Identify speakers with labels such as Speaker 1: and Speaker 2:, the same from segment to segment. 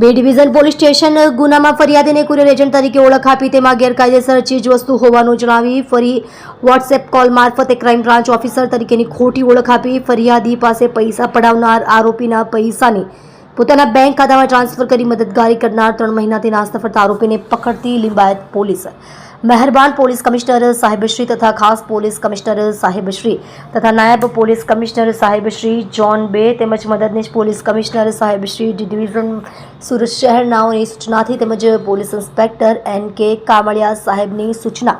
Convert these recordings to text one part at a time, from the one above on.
Speaker 1: બે division police station ગુનામાં ફરિયાદીને courier agent તરીકે ઓળખ આપી તેમાં ગેરકાયદેસર ચીજ વસ્તુ હોવાનું જણાવી ફરી વોટ્સએપ કોલ મારફતે ક્રાઇમ બ્રાન્ચ ઓફિસર તરીકેની ખોટી ઓળખ આપી ફરિયાદી પાસે પૈસા પડાવનાર આરોપીના પૈસાની પોતાના બેંક ખાતામાં ટ્રાન્સફર કરી મદદગારી કરનાર ત્રણ મહિનાથી નાસ્તા ફરતા આરોપીને પકડતી લિંબાયત પોલીસ. મહેરબાન પોલીસ કમિશનર સાહેબશ્રી તથા ખાસ પોલીસ કમિશનર સાહેબશ્રી તથા નાયબ પોલીસ કમિશનર સાહેબશ્રી જોન બે તેમજ મદદનીશ પોલીસ કમિશનર સાહેબશ્રી ડિવિઝન સુરત શહેરનાઓની સૂચનાથી તેમજ પોલીસ ઇન્સ્પેક્ટર એન કે કામળિયા સાહેબની સૂચના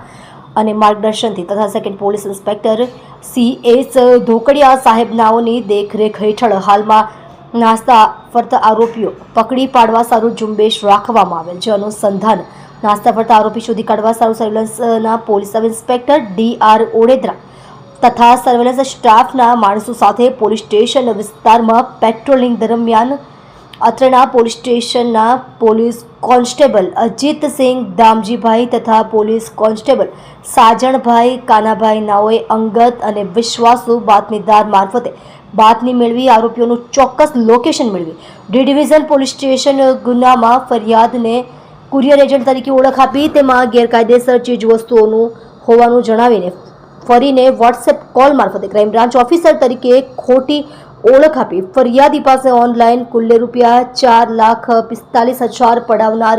Speaker 1: અને માર્ગદર્શનથી તથા second police inspector C S Dhokadiya સાહેબનાઓની દેખરેખ હેઠળ હાલમાં નાસ્તા ફરતા આરોપીઓ પકડી પાડવા સારું ઝુંબેશ રાખવામાં આવેલ છે. અનુસંધાન નાસ્તા ફરતા આરોપી શોધી કાઢવા સારું સર્વેલન્સના police sub inspector D R Odedara તથા સર્વેલન્સ સ્ટાફના માણસો સાથે પોલીસ સ્ટેશન વિસ્તારમાં પેટ્રોલિંગ દરમિયાન અત્રેના પોલીસ સ્ટેશનના પોલીસ કોન્સ્ટેબલ અજીતસિંહ દામજીભાઈ તથા પોલીસ કોન્સ્ટેબલ સાજણભાઈ કાનાભાઈ નાઓએ અંગત અને વિશ્વાસુ બાતમીદાર મારફતે બાતમી મેળવી, આરોપીઓનું ચોક્કસ લોકેશન મેળવી. ડી ડિવિઝન પોલીસ સ્ટેશન ગુનામાં ફરિયાદને કુરિયર એજન્ટ તરીકે ઓળખ આપી, તેમાં ગેરકાયદેસર ચીજ વસ્તુઓનું હોવાનું જણાવીને ફરીને વોટ્સએપ કોલ મારફતે ક્રાઇમ બ્રાન્ચ ઓફિસર તરીકે ખોટી ઓળખ આપી. ફરિયાદી પાસે ઓનલાઈન કુલ્લે રૂપિયા ચાર લાખ પિસ્તાલીસ હજાર પડાવનાર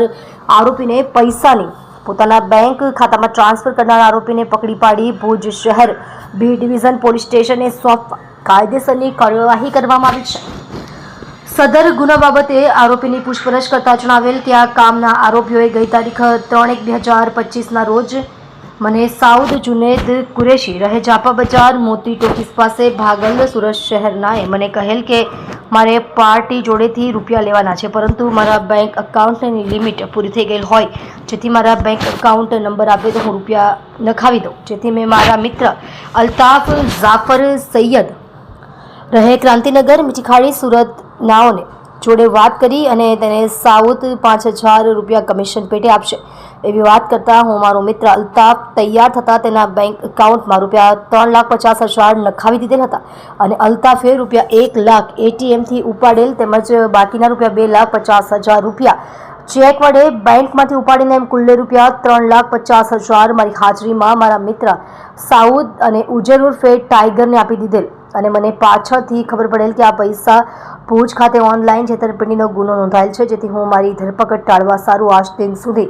Speaker 1: આરોપીને પૈસાની પોતાના બેંક ખાતામાં ટ્રાન્સફર કરનાર આરોપીને પકડી પાડી ભુજ શહેર. બી ડિવિઝન પોલીસ સ્ટેશને સોંપવા કાયદેસરની કાર્યવાહી કરવામાં આવી છે. સદર ગુના બાબતે આરોપીની પૂછપરછ કરતા જણાવેલ કે આ કામના આરોપીઓએ ગઈ તારીખ ત્રણ એક બે હજાર પચીસના રોજ મને સાઉદ જુનેદ કુરેશી રહે જાપા બજાર મોતી ટોકીસ પાસે ભાગલ સુરત શહેરનાએ મને કહેલ કે મારે પાર્ટી જોડેથી રૂપિયા લેવાના છે, પરંતુ મારા બેંક એકાઉન્ટની લિમિટ પૂરી થઈ ગયેલ હોય, જેથી મારા બેંક એકાઉન્ટ નંબર આપે તો હું રૂપિયા નખાવી દઉં. જેથી મેં મારા મિત્ર અલ્તાફ જાફર સૈયદ રહે ક્રાંતિનગર, મીઠીખાડી, સુરત નાઓને. જોડે વાત કરી અને તેને સાઉથ પાંચ હજાર રૂપિયા કમિશન પેટે આપશે. એવી વાત કરતાં હું મારો મિત્ર અલ્તાફ તૈયાર થતાં તેના બેંક એકાઉન્ટમાં રૂપિયા ત્રણ લાખ પચાસ હજાર નખાવી દીધેલ હતા અને અલ્તાફે રૂપિયા એક લાખ એટીએમથી ઉપાડેલ તેમજ બાકીના રૂપિયા બે લાખ પચાસ હજાર રૂપિયા ચેક વડે બેંકમાંથી ઉપાડીને એમ કુલ્લે રૂપિયા ત્રણ લાખ પચાસ હજાર મારી હાજરીમાં મારા મિત્ર સાઉદ અને ઉજર ઉર્ફે ટાઈગરને આપી દીધેલ. અને મને પાછળથી ખબર પડેલ કે આ પૈસા ભુજ ખાતે ઓનલાઈન છેતરપિંડીનો ગુનો નોંધાયેલ છે, જેથી હું મારી ધરપકડ ટાળવા સારું આજ દિન સુધી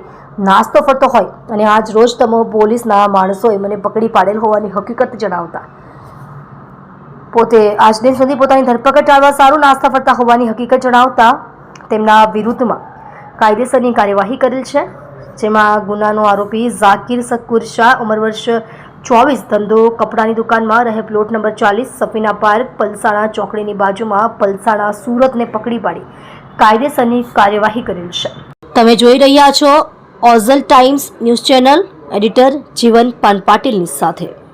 Speaker 1: નાસ્તો ફરતો હોય અને આજ રોજ તમો પોલીસના માણસોએ મને પકડી પાડેલ હોવાની હકીકત જણાવતા. પોતે આજ દિન સુધી પોતાની ધરપકડ ટાળવા સારું નાસ્તા ફરતા હોવાની હકીકત જણાવતા તેમના વિરુદ્ધમાં કાયદેસરની કાર્યવાહી કરેલ છે, જેમાં ગુનાનો આરોપી ઝાકીર સક્કુર શાહ, ઉંમર વર્ષ ચોવીસ, ધંધો કપડાની દુકાનમાં રહે પ્લોટ નંબર ચાલીસ, સફીના પાર્ક, પલસાણા ચોકડીની બાજુમાં પલસાણા સુરતને પકડી પાડી. કાયદેસરની કાર્યવાહી કરેલ છે. તમે જોઈ રહ્યા છો ઓઝલ ટાઈમ્સ ન્યૂઝ ચેનલ, એડિટર જીવન પાન પાટીલની સાથે.